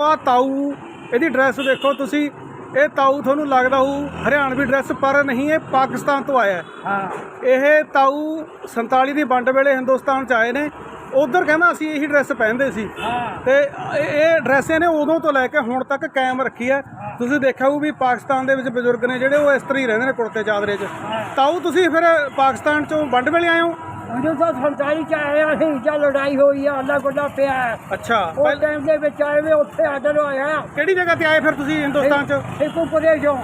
ਆ ਤਾਊ ਇਹਦੀ ਡਰੈਸ ਦੇਖੋ ਤੁਸੀਂ। ਇਹ ਤਾਊ ਤੁਹਾਨੂੰ ਲੱਗਦਾ ਹੋਊ ਹਰਿਆਣਵੀ ਡਰੈਸ ਪਰ ਨਹੀਂ ਇਹ ਪਾਕਿਸਤਾਨ ਤੋਂ ਆਇਆ ਹੈ। ਹਾਂ। ਇਹ ਤਾਊ 47 ਦੀ ਵੰਡ ਵੇਲੇ ਹਿੰਦੁਸਤਾਨ ਚ ਆਏ ਨੇ। ਉਧਰ ਕਹਿੰਦਾ ਅਸੀਂ ਇਹੀ ਡਰੈਸ ਪਹਿਨਦੇ ਸੀ। ਤੇ ਇਹ- ਇਹ ਡਰੈਸ ਇਹਨੇ ਉਦੋਂ ਤੋਂ ਲੈ ਕੇ ਹੁਣ ਤੱਕ ਕਾਇਮ ਰੱਖੀ ਹੈ। ਤੁਸੀਂ ਦੇਖਿਆ ਹੋਊ ਵੀ ਪਾਕਿਸਤਾਨ ਦੇ ਵਿੱਚ ਬਜ਼ੁਰਗ ਨੇ ਜਿਹੜੇ ਉਹ ਇਸ ਤਰ੍ਹਾਂ ਹੀ ਰਹਿੰਦੇ ਨੇ ਕੁੜਤੇ ਚਾਦਰੇ 'ਚ। ਤਾਊ ਤੁਸੀਂ ਫਿਰ ਪਾਕਿਸਤਾਨ ਚੋਂ ਵੰਡ ਵੇਲੇ ਆਏ ਹੋ? ਉਦੋਂ ਤਾਂ ਸੰਤਾਲੀ ਚ ਆਇਆ ਸੀ ਜਦ ਲੜਾਈ ਹੋਈ ਆ ਅੱਲਾ ਗੁੱਲਾ ਪਿਆ। ਹੈ। ਅੱਛਾ ਉਹ ਪਹਿਲ- ਟਾਈਮ ਦੇ ਵਿੱਚ ਆਏ ਵੇ ਉੱਥੇ ਆਡਰ ਹੋਇਆ। ਕਿਹੜੀ ਜਗ੍ਹਾ ਤੇ ਆਏ ਫਿਰ ਤੁਸੀਂ ਹਿੰਦੁਸਤਾਨ 'ਚ? ਸਿੱਕੂਪੁਰੇ ਚੋਂ।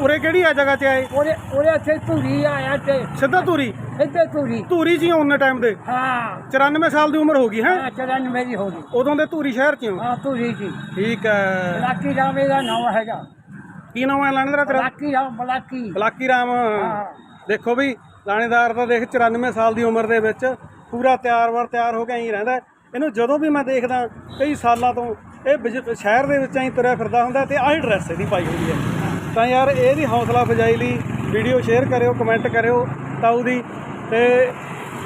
ਉਰੇ ਕਿਹੜੀ ਆ ਜਗ੍ਹਾ ਤੇ ਆਏ? ਉਹਦੇ ਉਹਦੇ ਇੱਥੇ ਧੂਰੀ ਆਇਆ ਤੇ ਸਿੱਧਾ ਧੂਰੀ? ਇੱਥੇ ਧੂਰੀ। ਧੂਰੀ ਜੀ ਉਹਨੇ ਟਾਈਮ ਦੇ। ਹਾਂ। 94 ਸਾਲ ਦੀ ਉਮਰ ਹੋ ਗਈ ਹੈ? ਹਾਂ ਚਰਨ ਮੇਰੀ ਹੋ ਗਈ। ਉਦੋਂ ਦੇ ਧੂਰੀ ਸ਼ਹਿਰ 'ਚ ਹੋ ਹਾਂ? ਧੂਰੀ ਜੀ। ਠੀਕ ਹੈ। ਬਲਾਕੀ ਰਾਮੇ ਦਾ ਨਾਮ ਹੈਗਾ। ਕੀ ਨਾਮ ਹੈ ਲਾਣੇਦਾਰ ਤੇਰਾ? ਬਲਾਕੀ ਰਾਮ ਬਲਾਕੀ। ਬਲਾਕੀ ਰਾਮ। ਹਾਂ। ਦੇਖੋ ਵੀ ਲਾਣੇਦਾਰ ਦਾ ਦੇਖ 94 ਸਾਲ ਦੀ ਉਮਰ ਦੇ ਵਿੱਚ ਪੂਰਾ ਤਿਆਰ ਵਰ ਤਿਆਰ ਹੋ ਕੇ ਐਂ ਰਹਿੰਦਾ। ਇਹਨੂੰ ਜਦੋਂ ਵੀ ਮੈਂ ਦੇਖਦਾ ਕਈ ਸਾਲਾਂ ਤੋਂ ਇਹ ਸ਼ਹਿਰ ਦੇ ਵਿੱਚ ਐਂ ਤੁਰਿਆ ਫਿਰਦਾ ਹੁੰਦਾ ਤੇ ਆਹੀ ਡਰੈਸ ਇਹਦੀ ਪਾਈ ਹੋਈ ਹੈ। ਤਾਂ ਯਾਰ ਇਹਦੀ ਹੌਸਲਾ ਅਫਜ਼ਾਈ ਲਈ ਵੀਡੀਓ ਸ਼ੇਅਰ ਕਰਿਓ ਕਮੈਂਟ ਕਰਿਓ ਤਾਊ ਦੀ ਤੇ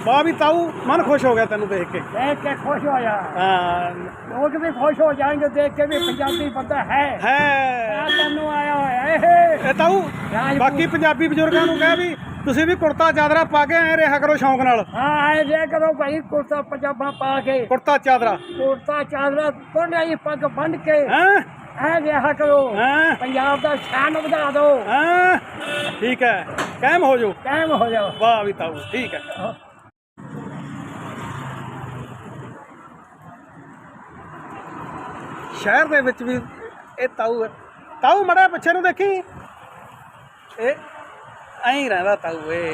ਵਾਹ ਵੀ ਤਾਊ ਮਨ ਖੁਸ਼ ਹੋ ਗਿਆ ਤੈਨੂੰ ਦੇਖ ਕੇ। ਦੇਖ ਕੇ ਖੁਸ਼ ਹੋਇਆ ਹਾਂ। ਲੋਕ ਵੀ ਖੁਸ਼ ਹੋ ਜਾਣਗੇ ਦੇਖ ਕੇ ਵੀ ਪੰਜਾਬੀ ਬੰਦਾ ਹੈ। ਹੈ। ਤੈਨੂੰ ਆਇਆ ਹੋਇਆ ਇਹ। ਤਾਊ। ਬਾਕੀ ਪੰਜਾਬੀ ਬਜ਼ੁਰਗਾਂ ਨੂੰ ਕਹਿ ਵੀ ਤੁਸੀਂ ਵੀ ਕੁੜਤਾ ਚਾਦਰਾ ਪਾ ਕੇ ਐ ਰਿਹਾ ਕਰੋ ਸ਼ੌਂਕ ਨਾਲ। ਹਾਂ ਆਏ ਜੇ ਕਰੋ ਭਾਈ ਕੁਰਤਾ ਪਜਾਮਾ ਪਾ ਕੇ। ਕੁੜਤਾ ਚਾਦਰਾ। ਕੁਰਤਾ ਚਾਦਰਾ ਕੋਨਾ ਹੀ ਪੱਗ ਬੰਨ ਕੇ ਹੈਂ? ਐ ਰਿਹਾ ਕਰੋ। ਹੈਂ? ਪੰਜਾਬ ਦਾ ਸ਼ਾਨ ਵਧਾ ਦਿਓ। ਹੈਂ? ਠੀਕ ਹੈ ਕਾਇਮ ਹੋ ਜਾਓ। ਕਾਇਮ ਹੋ ਜਾਓ। ਵਾਹ ਵੀ ਤਾਊ ਠੀਕ ਹੈ। ਸ਼ਹਿਰ ਦੇ ਵਿੱਚ ਵੀ ਇਹ ਤਾਊ ਹੈ। ਤਾਊ ਮੜਾ ਪਿੱਛੇ ਨੂੰ ਦੇਖੀ। ਇਹ ਐਂ ਹੀ ਰਹਿੰਦਾ ਤਾਊ ਇਹ